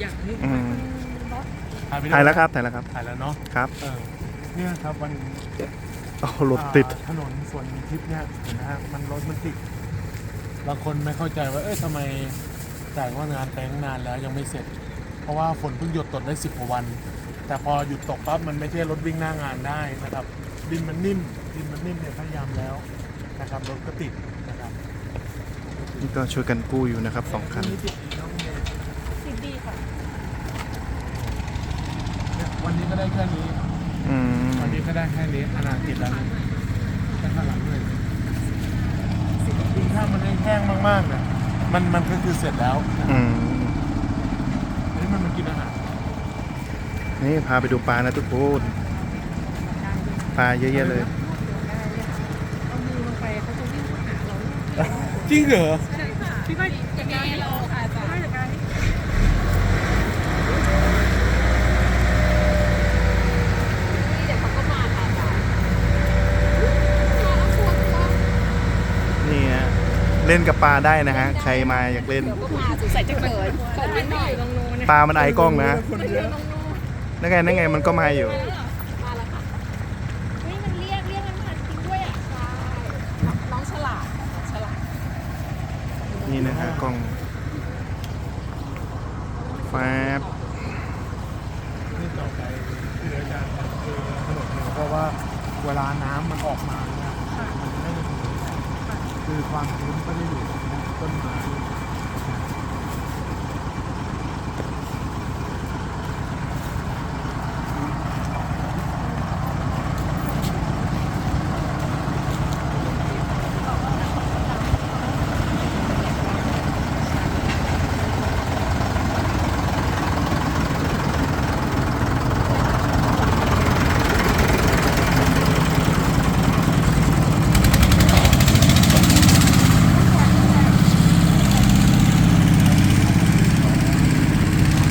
อย่างนี้อืมถ่ายไปถ่ายแล้วครับถ่ายแล้วครับถ่ายแล้วเนาะครับเออเนี่ยครับวันโอ้รถติดอ่าถนนส่วนทิศเนี่ยเห็นไหมฮะมันรถมันติดบางคนไม่เข้าใจว่าเอ้ยทำไมจ่ายว่างานไปตั้งนานแล้วยังไม่เสร็จ เพราะว่าฝนเพิ่งหยุดตกได้สิบกว่าวัน แต่พอหยุดตกปั๊บมันไม่ใช่รถวิ่งหน้างานได้นะครับ ดินมันนิ่ม ดินมันนิ่มเนี่ยพยายามแล้วนะครับรถก็ติดนะครับนี่ก็ช่วยกันกู้อยู่นะครับสองคัน นี่ติดอีกแล้วคุณเมย์ สิบดีค่ะ เนี่ย วันนี้ก็ได้แค่นี้ อืมวันนี้ก็ได้แค่นี้อนาติดแล้วนะแค่ข้างหลังด้วยจริงๆถ้ามันแห้งๆมากๆเนี่ยมันมันก็คือเสร็จแล้วนะอืมอันนี้มันมากินอาหารนี่พาไปดูปลานะทุกคนปลาเยอะแยะเลยเอามือลงไปเขาจะวิ่งมาหาเราจริงเหรอ ใช่ค่ะพี่ว่าอย่างนี้เราอาจจะไม่จากการที่ เดี๋ยวเขาก็มาค่ะอาจารย์มาแล้วชวนว่า นี่ฮะ เล่นกับปลาได้นะฮะ ใครมาอยากเล่นเดี๋ยวก็มาสงสัยจะเขินเขินนิดหน่อยตรงนู้นนะปลามันไอกล้องนะคนเยอะน้องนู่นนั่นไงนั่นไงมันก็มาอยู่ มาแล้วค่ะเฮ้ยมันเรียกเรียกมันมาจริงด้วยอะใช่น้องฉลาดน้องฉลาดนี่นะฮะกล้องแฟบนี่ต่อไปคืออาจารย์ทำคือถนนเนี่ยเพราะว่าเวลาน้ำมันออกมาเนี่ยมันจะไม่ได้ คือความชื้นก็ได้อยู่ในต้นไม้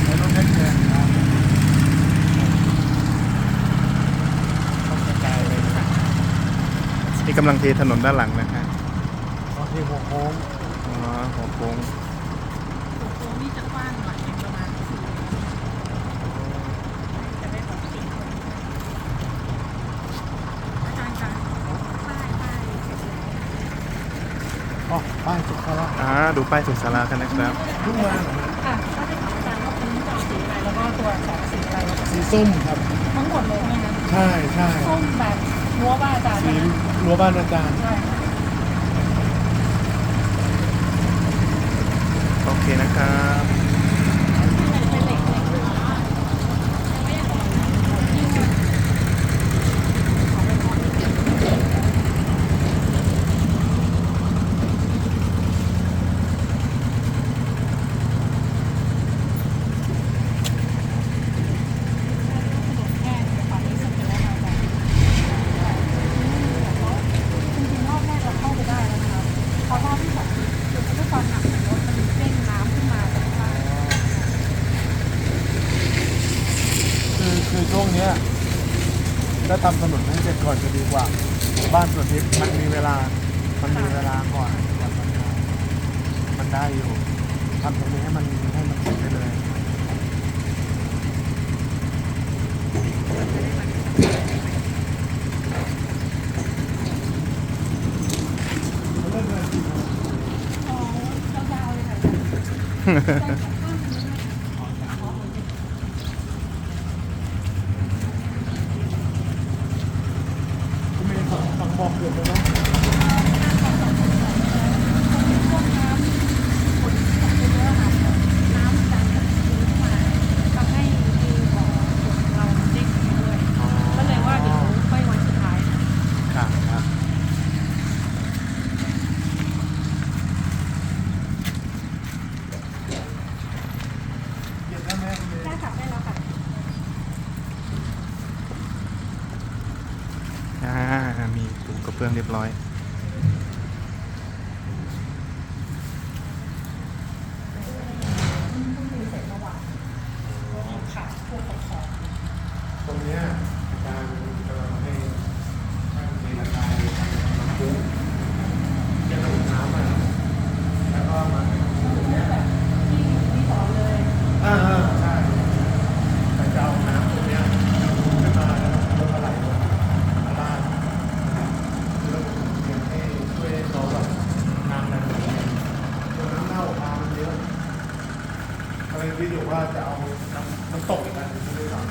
แล้วรถเล็กเนี่ยครับต้องกระจายไปนะ นี่ กำลังเทถนนด้านหลังนะฮะบางทีหัวโค้งอ๋อหัวโค้งตัวโค้งนี่จะกว้างหน่อยประมาณสี่จะได้แบบสี่คนอาจารย์คะป้ายป้ายเสร็จแล้วอ๋อป้ายสุขภาพอ่าดูป้ายสุดสารากันนะครับเพิ่งมาเหรอค่ะก็จะถามอาจารย์ว่าคุณจะเอาสีอะไรแล้วก็ตัวสองสีอะไรสีส้มครับ ทั้งหมดเลยไหมคะใช่ใช่ส้มแบบรั้วบ้านอาจารย์สีใช่ไหม รั้วบ้านอาจารย์ โอเคนะครับ เป็นเหล็กเหล็กแค่ฝั่งนี้สุดแล้วอาจารย์จริงๆรอบแรกเราเข้าไปได้แล้วนะคะพอรอบที่สองคือด้วยความหนักของรถมันเร่งน้ำขึ้นมาจากข้างล่าง คือคือช่วงเนี้ยถ้าทำถนนให้เสร็จก่อนจะดีกว่า บ้านส่วนทิศ มันมีเวลา มันมีเวลาก่อนมันมันได้อยู่ทำตรงนี้ให้มันให้มันเสร็จไปเลยคุณเมย์สั่งสั่งบอกเกือบเลยเนาะ น้ำดันจากพื้นมาทำให้มือของเราเด้งขึ้นด้วย ก็เลยว่าเดี๋ยวค่อยวันสุดท้ายนะครับ ครับ เก็บได้ไหมคุณเมย์ ได้ค่ะได้แล้วค่ะ อ่ามีปูกระเบื้องเรียบร้อย ตรงเนี้ยอาจารย์กำลังให้ช่างเทระบายน้ำพุเก็บระบบน้ำอะแล้วก็มาตรงเนี้ย ที่ที่สอนเลย อ่าอ่าใช่ อะไรที่อยู่ว่าจะเอาน้ำน้ำตกอีกอันหนึงด้วยซ้ำ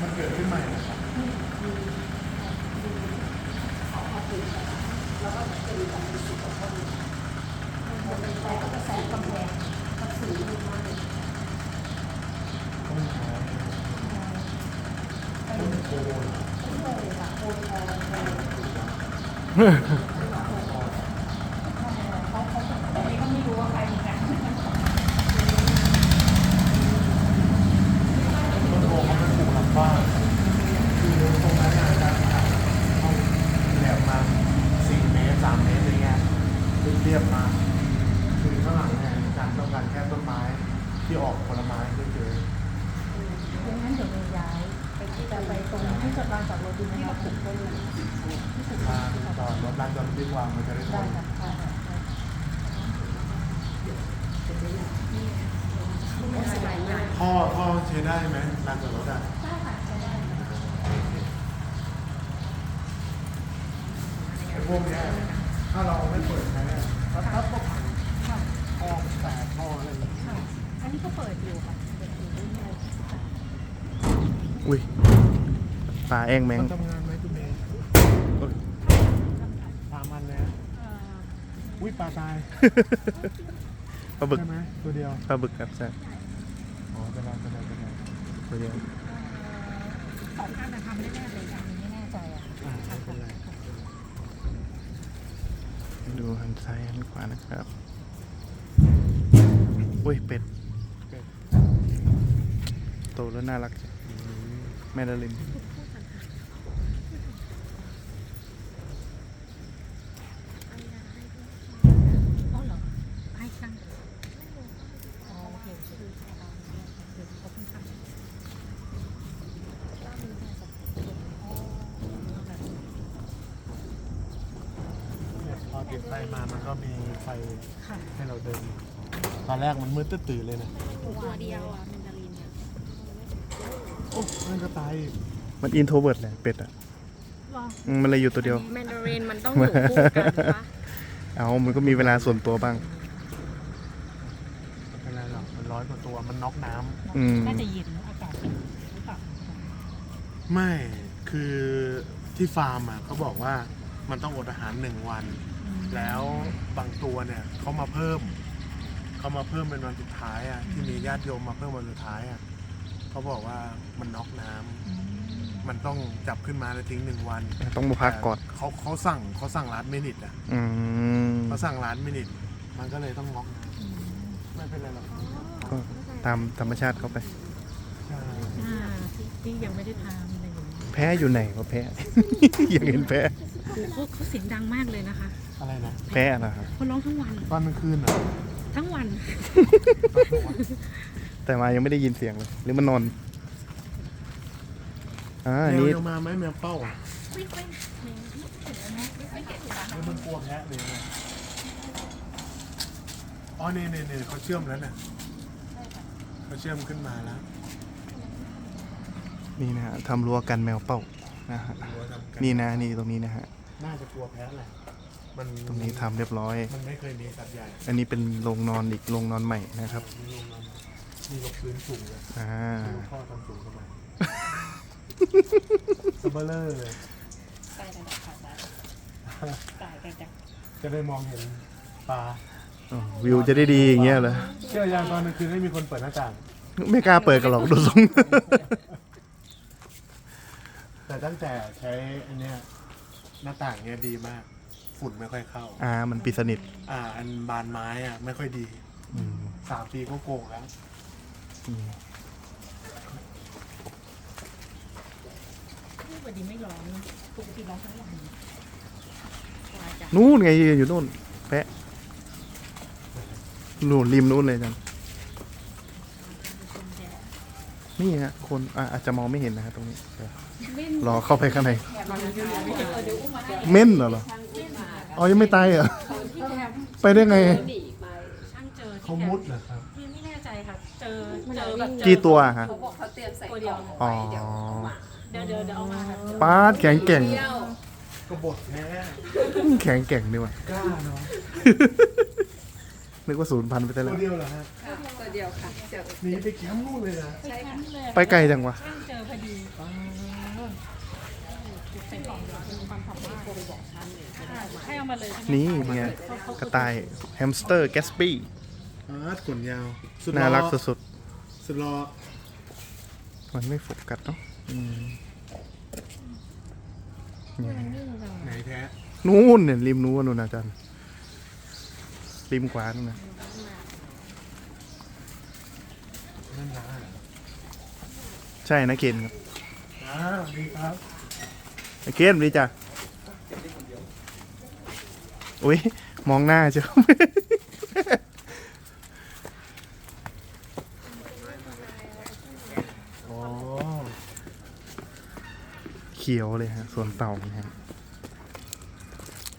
มัน เกิดขึ้นใหม่นะครับต้นไม้ต้โพนต้นโพเขาเป็นปลูกหลังบ้านคือตรงนั้นอาจจะเขาแหลมมาสี่เมตรสามเมตรอะไรเงี้ยเรียบๆมา คือข้างหลังเนี่ยการต้องการแค่ต้นไม้ที่ออกผลไม้เฉยๆ ดังนั้นเดี๋ยวเราย้ายไปที่จะไปตรงที่จอดลานจอดรถดีไหมคะปลูกต้นเลยที่ปลูกลานจอดรถลานจอดรถดีกว่ามันจะได้ทได้นค่ะค่ะพ่อท่อใช้ได้ไหมลานจอดรถอะได้ค่ะใช้ได้ไอ้พวกเนี้ยถ้าเราไม่เปิดใช้อะถ้าถ้าพวกค่อแตกท่ออะไรอย่างเงี้ยอันนี้ก็เปิดอยู่ค่ะเปิดอยู่เรื่อยอุ้ย ปลาแองแมงมันทำงานไหมคุณเมย์โอ้ยสามอันแล้วๆเอ่ออุ้ยปลาตายปลาบึกใช่ไหมตัวเดียว ปลาบึกครับใช่อ๋อเป็นไรเป็นไรเป็นไรตัวเดียวสองอันนะทำแน่ๆเลยอันนี้ไม่แน่ใจอะอ่าไม่เป็นไรดูหันซ้ายหันขวานะครับอุ้ยเป็ดเป็ดโตแล้วน่ารักจังแม่ดาลิน อ๋อเหรอให้ช่างอ๋อโอเคโอเคเดี๋ยวขอบคุณค่ะอ๋อแบบ เนี่ยพอติดไฟมามันก็มีไฟ ค่ะ ให้เราเดิน ตอนแรกมันมืดตื้อๆเลยนะตัวเดียวอะเมนดารินเนี่ยโอ้นั่นก็ตายอีกมันอินโทรเวิร์ดแหละเป็ดอะรออืมมันเลยอยู่ตัวเดียว แมนดารินมันต้องอยู่คู่กันปะเอามันก็มีเวลาส่วนตัวบ้าง ไม่เป็นไรหรอกมันร้อยกว่าตัวมันน็อกน้ำอืม น่าจะเย็นอากาศเย็นหรือเปล่าไม่คือที่ฟาร์มอะเขาบอกว่ามันต้องอดอาหารหนึ่งวัน แล้วบางตัวเนี่ยเขามาเพิ่ม เขามาเพิ่มเป็นวันสุดท้ายอะที่มีญาติโยมมาเพิ่มวันสุดท้ายอะเขาบอกว่ามันน็อกน้ำมันต้องจับขึ้นมาแล้วทิ้งหนึ่งวันต้องมาพักก่อนแต่เขาเขาสั่งเขาสั่งร้านมินิทอะอืมเขาสั่งร้านมินิทมันก็เลยต้องน็อกน้ำไม่เป็นไรหรอกก็ตามธรรมชาติเข้าไป ใช่อ่าที่ที่ยังไม่ได้ทำอะไรอย่างนี้แพ้อยู่ไหนวะแพ้ยังเห็นแพ้โอ้โหเขาเขาเสียงดังมากเลยนะคะ อะไรนะแพ้อะไรครับเขาร้องทั้งวัน ตอนกลางคืนเหรอทั้งวัน แต่มายังไม่ได้ยินเสียงเลย หรือมันนอนอ่าอันแมวนี้ยังมาไหมแมวเป้าอะไม่ไม่ไม่ไม่ไม่เห็นนะแล้วมันกลัวแพะเลยไงอ๋อเนี่ยเนี่ยเนี่ยเขาเชื่อมแล้วเนี่ยเขาเชื่อมขึ้นมาแล้วนี่นะฮะทำรั้วกันแมวเป้านะฮะรั้วทำกันี่นะนี่ตรงนี้นะฮะ น่าจะกลัวแพะแหละ มันตรงนี้ทำเรียบร้อย มันไม่เคยมีสัตว์ใหญ่อันนี้เป็นโรงนอนอีกโรงนอนใหม่นะครับ มีลงมามีกับพื้นสูงเลยอ่า ลูกพ่อทำสูงเข้ามาสเบลเลอร์เลย ตายกันค่ะตายกันจ้ะจะได้มองเห็นปลาอ๋อวิวจะได้ดีอย่างเงี้ยเหรอ เชื่อยังตอนกลางคืนไม่มีคนเปิดหน้าต่าง ไม่กล้าเปิดกันหรอกดูทรง แต่ตั้งแต่ใช้อันเนี้ยหน้าต่างเนี้ยดีมาก ฝุ่นไม่ค่อยเข้า อ่า มันปิดสนิท อ่า อันบานไม้อะ ไม่ค่อยดีอืมสามปีก็โกงแล้ว อืมที่บดีไม่ร้องปกติร้องทั้งวันตายจ้ะนู่นไงยืนอยู่นู่นแพะนู่นริมนู่นเลยจันนี่ฮะ คนอะอาจจะมองไม่เห็นนะฮะตรงนี้เดี๋ยวรอเข้าไปข้างในเม่นเหรอเหรอ อ๋อยังไม่ตายเหรอไปได้ไงช่างเจอที่เขาแคมุมดเหรอครับไม่ไม่แน่ใจค่ะ เจออเจอแบบเจอ กี่ตัวฮะ เขาบอกเขาเตรียมใส่ตัวกเดีล่ยอวงอ๋อไว้เดี๋ยวเอามาเดี๋ยวเดี๋ยวเดี๋ยวเอามาครับป้าดแข็งแกร่งเดียวก็บดแท้แข็งแกร่งดีว่ะ กล้าเนาะนึกว่าศูนย์พันไปแต่ตัแล้ว วเดียวเหรอฮะค่ะตัวเดียวค่ะเดี๋ยวหนีไปแคมป์นู่นเลยนะใช่ค่ะไปไกลจังวะ ช่างเจอพอดีเป็นของเดียวเป็นความสามารถ ให้เอามาเลยใช่ไหมนี่ไงกระต่ายแฮมสเตอร์แกสปี้อาร์ตขนยาว สุดน่ารักรอสุดสุดรอๆมันไม่โฟกัสเนาะอืมเนี่ยไหนแท้นู่นเนี่ยริมนู้นนู่นนะอาจารย์ริมขวานู่นนะนั่นนะใช่นะเกณฑ์ครับอ่าดีครับเกณฑ์ดีจ้ะ อุ้ยมองหน้าเจ้าอ๋อเขียวเลยฮะส่วนเต่านะฮะ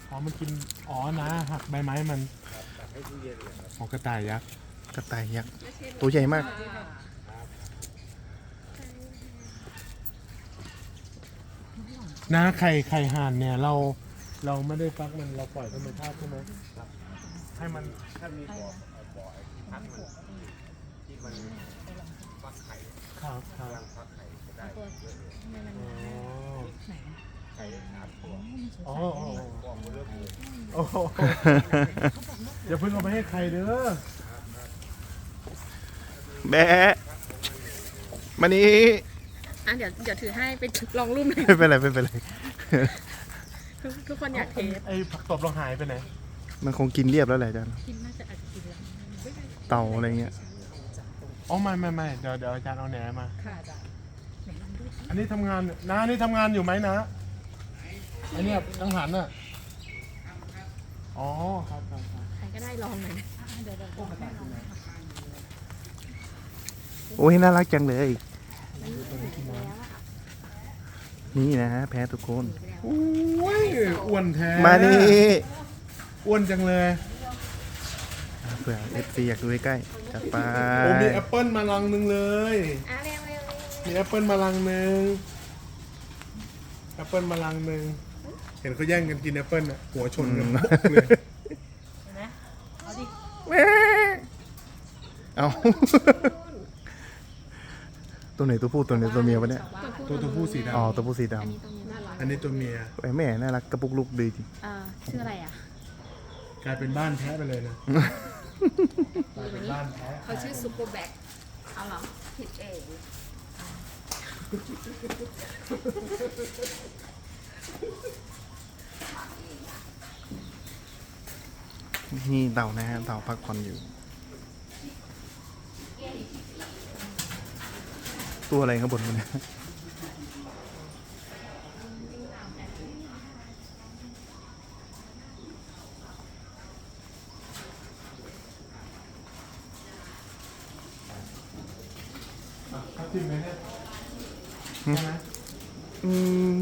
อ๋อมันกิน อ๋อนะ หักใบไม้มันอ๋อกระต่ายยักษ์กระต่ายยักษ์ตัวใหญ่มาก นะไข่ไข่ห่านเนี่ยเรา เราไม่ได้ฟักมันเราปล่อยธรรมชาติใช่ไหมให้มันถ้ามีบ่อบ่อพักมันที่มันฟักไข่ครับครับฟักไข่ได้อ๋ออ๋ออ๋อโอ้โหอย่าเพิ่งเอาไปให้ใครเด้อแบะมานี้ อะเดี๋ยวเดี๋ยวถือให้ไปลองรูปหน่อยไม่เป็นไรไม่เป็นไร ทุกทุกคนอยากเทสไอ้ผักตบเราหายไปไหนมันคงกินเรียบแล้วแหละอาจารย์ กินน่าจะอาจจะกินแล้วเต่าอะไรเงี้ย อ๋อไม่ไม่ไม่เดี๋ยวเดี๋ยวอาจารย์เอาแหนมา ค่ะจ้ะอันนี้ทำงานนะอันนี่ทำงานอยู่ไหมนะอันเนี้ยกังหันอะอ๋อครับครับครับใครก็ได้ลองหน่อยนะ โอ้ยน่ารักจังเลย นี่นะแพ้ทุกคนโอ้ยอ้วนแท้มานี่อ้วนจังเลยเผื่อเอฟซีอยากดูใกล้ๆจัดไปโอ้มีแอปเปิลมาลังหนึ่งเลย อะเร็วเร็วเร็วมีแอปเปิลมาลังหนึ่งแอปเปิลมาลังหนึ่งเห็นเขาแย่งกันกินแอปเปิลอะหัวชนกันปุ๊บเลยเอา ตัวไหนตัวผู้ตัวไหนตัวเมียวะเนี่ย ตัวตัวผู้สีอ๋อดำตัวผู้สีดอันนี้ตรงนี้น่ารักอันนี้ตัวเมียำไอ้แม่น่ารักกระปุกลูกดีจริงเอ่อชื่ออะไรอะกลายเป็นบ้านแท้ไปเลยนะกลายเป็นบ้านแท้เขาชื่อซุปเปอร์แบ็คเอาเหรอผิดเองนี่เต่านะฮะเต่าพักผ่อนอยู่ ตัวอะไรข้างบนมันเนี่ยทับทิมไหมเนี่ยอืม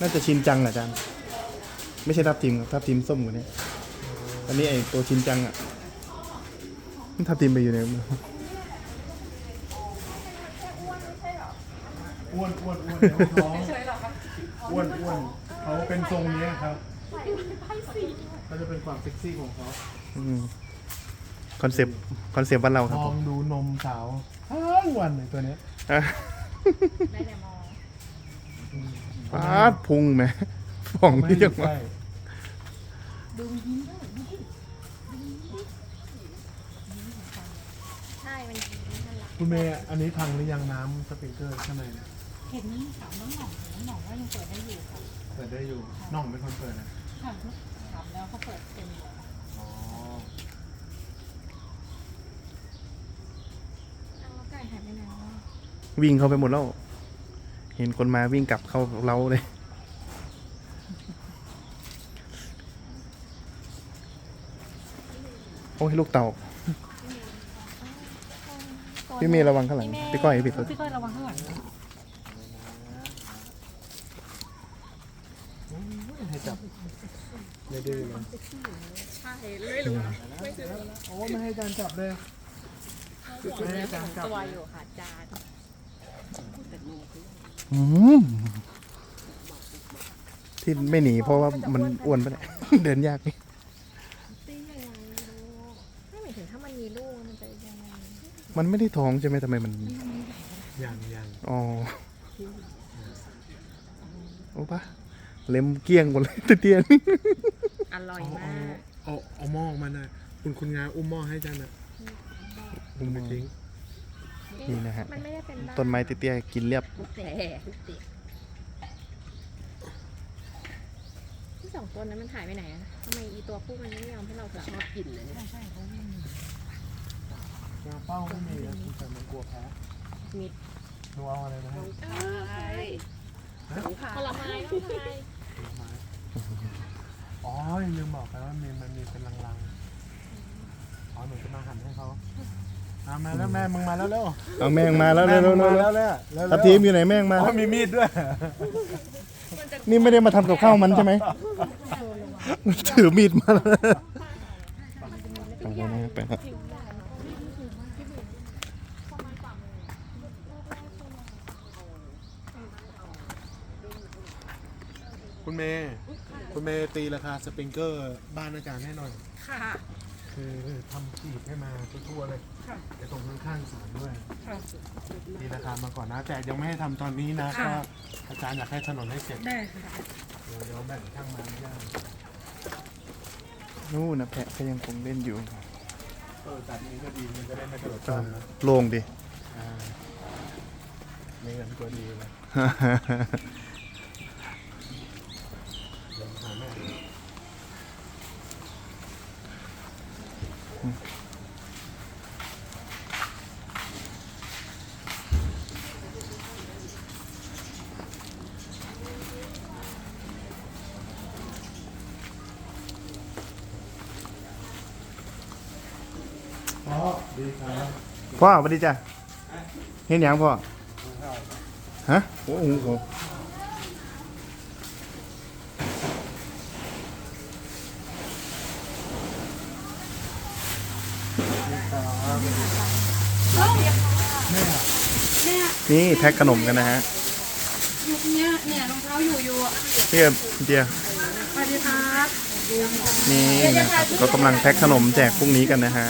น่าจะชินจังอะอาจารย์ ไม่ใช่ทับทิมครับทับทิมส้มกว่านี้อันนี้ไอตัวชินจังอะมันทับทิมไปอยู่ใน ออ้วนอ้วนอ้วนเดี๋ยวท้องอ้วนอ้วนเขาเป็นทรงเนี้ยครับเขาจะเป็นความเซ็กซี่ของเขาคอนเซปต์คอนเซปต์บ้านเราครับมผองมดูนมสาวทั้งวันเลยตัวเนี้ยอะได้แต่มองปาดพุงไหมฟ่องไม่ที่ให้อยัยู่งใกวะล้ใช่มันน่ารักคุณเมย์อันนี้พังหรือยังน้ำสปริงเกอร์ข้างในเนี่ย เห็นถามน้องหน่องน้องหน่องว่ายังเปิดได้อยู่ค่ะเปิดได้อยู่น้องเป็นคนเปิดนะค่ะถามแล้วเขาเปิดเต็มเลยอ๋อเอาแล้วไก่หายไปไหนวะวิ่งเข้าไปหมดแล้ว เห็นคนมาวิ่งกลับเข้าเราเลย โอ้ยลูกเต่า พี่เมย์ระวังข้างหลังพี่ก้อยพี่ก้อยพี่ก้อยระวังข้างหลังนะ ให้ จับไม่ดื้อนะใช่เลยหรือเปล่าโอ้ไม่ให้อาจารจับเลยเอห่วงเนื้อของตัวอยู่ค่ะจานอืมที่ไม่หนีเพราะว่ามันอ้วนไปเลยเดินยากนี่มันไมันไม่ได้ท้องใช่ไหมทำไมมันอย่างอย่างอ๋อโอ้ปะ เล็มเกลี้ยงหมดเลยตะเตียนอร่อยเอามากเอาเอาเอาหม้อมาหน่อยคุณคุณงาอุ้มหม้อให้จันนะอุ้มไปทิ้งนี่นะฮะมันไม่ได้เป็นบ้าต้นไม้เตี้ยๆกินเรียบแต่ติที่สองตัวนั้นมันหายไปไหนอะทำไมอีตัวผู้มันไม่ยอมให้เราจับชอบกินเลยเนี่ยงาเป้าไม่มีนะแต่มันกลัวแพ้มีหนูเอาอะไรมาให้ใช่สงขาผลไม้ต้องทายผลไม้ อ๋อลืมบอกไปว่ามีมันมีเป็นลังๆ อ๋อหนูจะมาหั่นให้เขาเอามาแล้วแม่มึงมาแล้วเร็วเอาแม่งมาแล้วเร็วแม่มึงมาๆแล้วๆเร็วเร็วๆทัพทีมอยู่ไหนแม่งมา อ๋แล้อวมีมีดด้วย นี่ไม่ได้มาทำกับข้าวมันใช่ไหม ถือมีดมาแล้วไปแล้วนะไปแล้ว คุณเมย์คุณเมย์ตีราคาสปริงเกอร์บ้านอาจารย์ให้หน่อย ค่ะ คือทำกีบให้มาทั่วๆเลยค่ะไอ้ตรงข้างๆสารด้วยค่ะตีราคามาก่อนนะ แต่ยังไม่ให้ทำตอนนี้นะค่ะ ก็อาจารย์อยากให้ถนนให้เสร็จ ได้ค่ะเดี๋ยวเดี๋ยวแบ่งช่างมาไม่ได้นู่นนะแพะก็ยังคงเล่นอยู่เออจัดนี้ก็ดีมันจะได้ไม่กระโดดเอจ้ออมนะโล่งดิ อ่านี่กันตัวดีเลยเดี๋ยวหาแม่ อ๋อดีครับพ่อสวัสดีจ้ะเห็นอยังพ่อฮะโอ้โห นี่แพ็คขนมกันนะฮะยุคเนี้ยเนี่ยรองเท้าอยู่อยู่อะพี่กับเดียสวัสดีครับนี่นะครับก็กำลังแพ็คขนมแจกพรุ่งนี้กันนะฮะ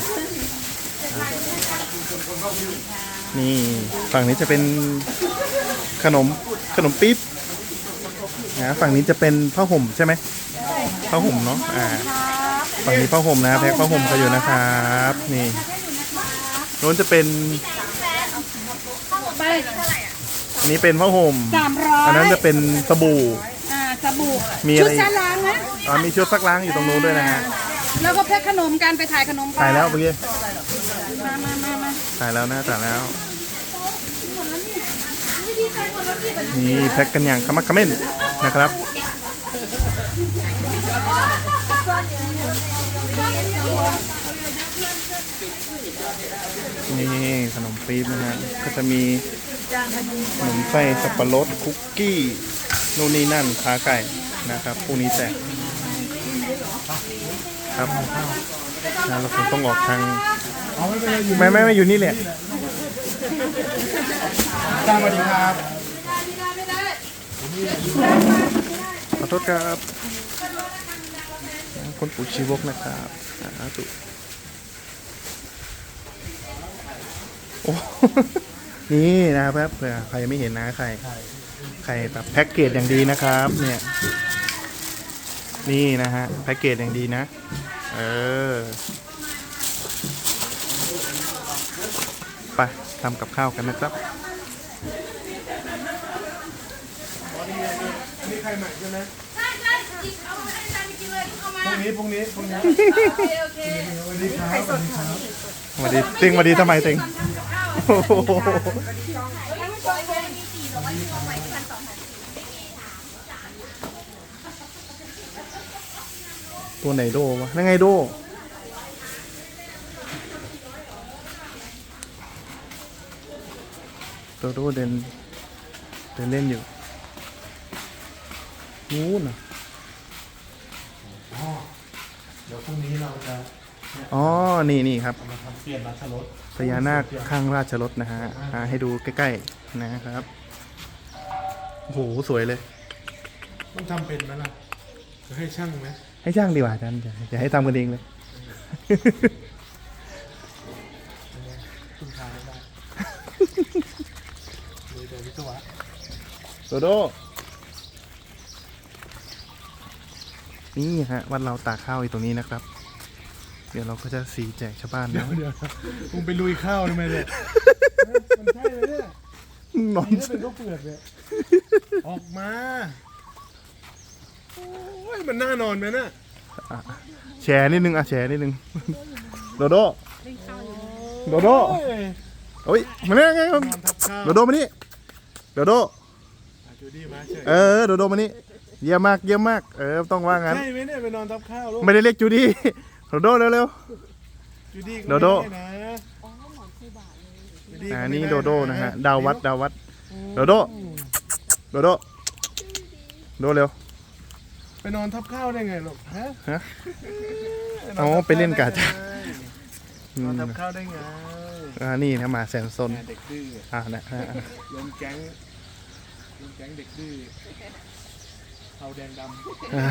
นี่ฝั่งนี้จะเป็นขนมขนมปี๊บนะฝั่งนี้จะเป็นผ้าห่มใช่ไหมผ้าห่มเนาะอ่าฝั่งนี้ผ้าห่มนะแพ็คผ้าห่มก็อยู่นะครับ นี่โน้นจะเป็นไป อันนี้เป็นผ้าห่ม สามร้อยอันนั้นจะเป็นสบู่ อ่าสบู่มีอะไร ชุดชั้นล้างนะอ่ามีชุดซักล้างอยู่ตรงนู้นด้วยนะฮะ แล้วก็แพ็คขนมกันไปถ่ายขนมกันถ่ายแล้วเมื่อกี้ มามามามาถ่ายแล้วนะถ่ายแล้ว นี่แพ็คกันอย่างขมักเขม้นนะครับ นี่ขนมปี๊บนะฮะก็จะมีขนมไส้สับปะรดคุกกี้นู่นนี่นั่นขาไก่นะครับพรุ่งนี้แจกครับนะเราคงต้องออกทางเอาไม่เป็นไรอยู่ไม่ไม่ไม่อยู่นี่แหละจ้างสวัสดีครับขอโทษครับคนปู่ชีวกนะครับสาธุโอ้ นี่นะครับเผื่อใครยังไม่เห็นนะใครใครแบบแพ็กเกจอย่างดีนะครับ เนี่ย นี่นะฮะแพ็กเกจอย่างดีนะ เออไปทำกับข้าวกันนะครับนี่ใครใหม่ใช่ไหมใช่ใช่พรุ่งนี้พรุ่งนี้พรุ่งนี้สวัสดีครับสวัสดีครับสวัสดีติงสวัสดีทำไมติงโอ้โห ตัวไหนโดวะนั่นไงโดตัวโดเดินเดินเล่นอยู่นู้นน่ะอ๋อเดี๋ยวพรุ่งนี้เราจะ อ๋อ นี่นี่ครับ เอามาทำเปลี่ยนราชรถ พญานาคข้างราชรถนะฮะอ่าให้ดูใกล้ๆนะครับโอ้โหสวยเลยต้องทำเป็นไหมล่ะจะให้ช่างไหมให้ช่างดีกว่าอาจารย์อย่าอย่าให้ทำกันเองเลยคุณทายไม่ได้เลยเดี๋ยววิศวะโดโดนี่ฮะวัดเราตากข้าวอยู่ตรงนี้นะครับ เดี๋ยวเราก็จะสีแจกชาวบ้านเดี๋ยนะวเดี๋ยวมึงไปลุยข้าวทำไมเนี่ยมันใช่เลยเนี่ยนอนนี่เป็นข้าวเปลือกเนี่ยออกมาโอ้ยมันน่านอนไหมน่ะแชร์นิดนึงอะแชร์นิดนึงโดโดเล่นข้าวอยู่โดโดโอ้ยโอ้ยมาเนี่ยไงครับนอนทับข้าวโดโดมานี่โดโดอะจูดี้มาเฉยเออโดโดมานี่เยี่ยมมากเยี่ยมมากเออต้องว่างั้นใช่ไหมเนี่ยไปนอนทับข้าวลูกไม่ได้เรียกจูดี้ โดโดเร็ว จูดี้ก็โดโดไม่ไนะจูดี้ๆก็อ่าไม่นี่ไะโดโดนะฮะดาววัดดาววัดโดโดโดโดโดเร็ว ไปนอนทับข้าวได้ไงลูกฮะฮะนอ๋อทับไปเล่นกาข้วจ้าได้ไงอืนอนมทับข้าวได้ไงอ่านี่นะหมาแสนซนแม่เด็กดื้ออ่านะอ่ารวมแก๊งรวมแก๊งเด็กดื้อเอาแดงดำอ่า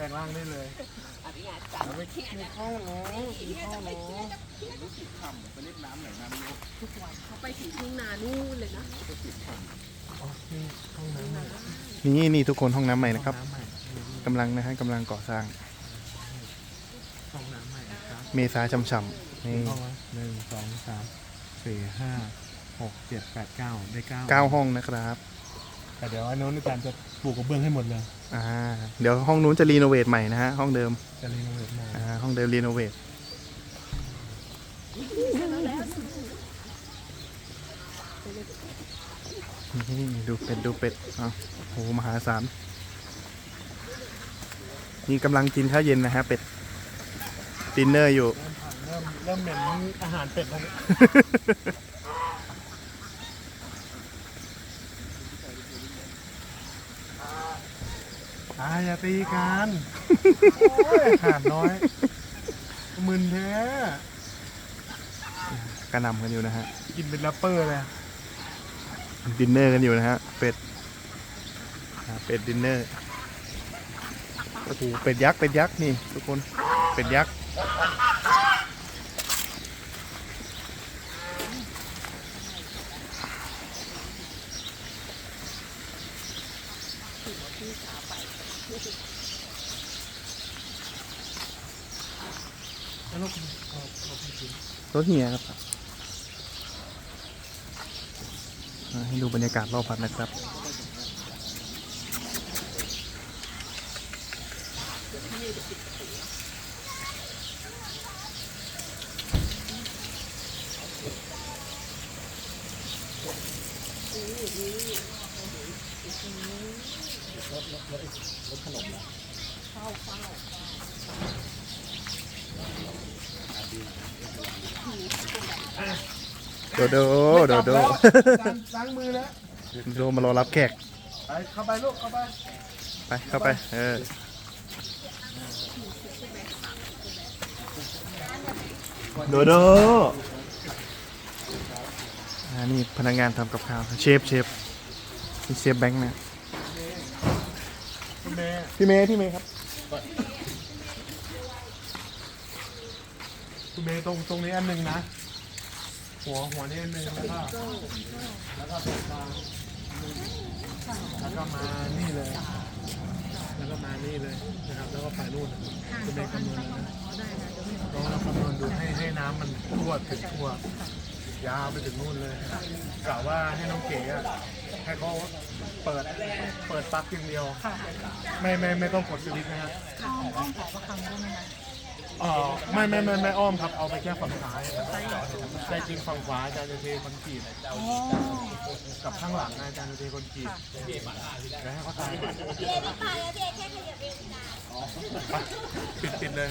แปลงร่างได้เลย เอาไปกินข้าวหนูกินข้าวหนูเขาไปถึงทุ่งนานู่นเลยนะอ๋อนี่ห้องน้ำใหม่นี่นี่ทุกคนห้องน้ำใหม่นะครับห้องน้ำใหม่กำลังนะฮะกำลังก่อสร้าง ห้องน้ำใหม่นะครับเมษาช่ำๆนี่ห้องละหนึ่งสองสามสี่ห้าหกเจ็ดแปดเก้าได้เก้าเก้าห้องนะครับ แต่เดี๋ยวอันนู้นอาจารย์จะปลูกกระเบื้องให้หมดเลยอ่าเดี๋ยวห้องนู้นจะรีโนเวทใหม่นะฮะ ห้องเดิมจะรีโนเวทใหม่อ่าห้องเดิมรีโนเวทนี่ดูเป็ดดูเป็ดอะโหมหาศาลนี่กำลังกินข้าวเย็นนะฮะเป็ดดินเนอร์อยู่ เริ่มเริ่มเหม็นอาหารเป็ดแล้วเนี่ย อ่าอย่าตีกันโอ้ยขาดน้อยมึนแท้กระหนำกันอยู่นะฮะ กินเป็นแรปเปอร์เลยดินเนอร์กันอยู่นะฮะ เป็ดอ่าเป็ดดินเนอร์โอ้โหเป็ดยักษ์ เป็ดยักษ์นี่ทุกคน เป็ดยักษ์ แล้วลูกเอาเอาไปกิน รถเฮียครับให้ดูบรรยากาศรอบพัดนะครับ โดโดโดโดไม่กลับแล้วล้างมือแล้วโดมารอรับแขก ไปเข้าไปลูกเข้าไป ไปเข้าไป เออโดโดอ่านี่พนักงานทำกับข้าวเชฟเชฟนี่เชฟแบงค์นะคุณเมย์พี่เมย์พี่เมย์ครับคุณเมย์ตรงตรงนี้อันหนึ่งนะ หัวหัวนี่นหนึ่งแล้วก็แล้วก็ตกลางแล้วก็มานี่เลย แล้วก็มานี่เลยนะครับ แล้วก็ไปนู่นนะคุณเมย์คำนวณแล้วนะลองเราคำนวณดูให้ให้น้ำมันทั่วถึงทั่วยาวไปถึงนู่นเลยกะว่าให้น้องเก๋อะให้เขาเปิดเปิดปลั๊กอย่างเดียว ไม่ไม่ไม่ต้องกดสวิตช์นะครับอ้อมอ้อมขอประคำด้ไหม คะอ๋อไม่ไม่ไม่ไม่อ้อมครับเอาไปแค่ฝั่งซ้ายแต่จริงฝั่งขวาอาจารย์จะเทคอนกรีตอ๋อกับข้างหลังอาจารย์จะเทคอนกรีตแล้วให้เขาตายก่อนไปปิดปิดเลย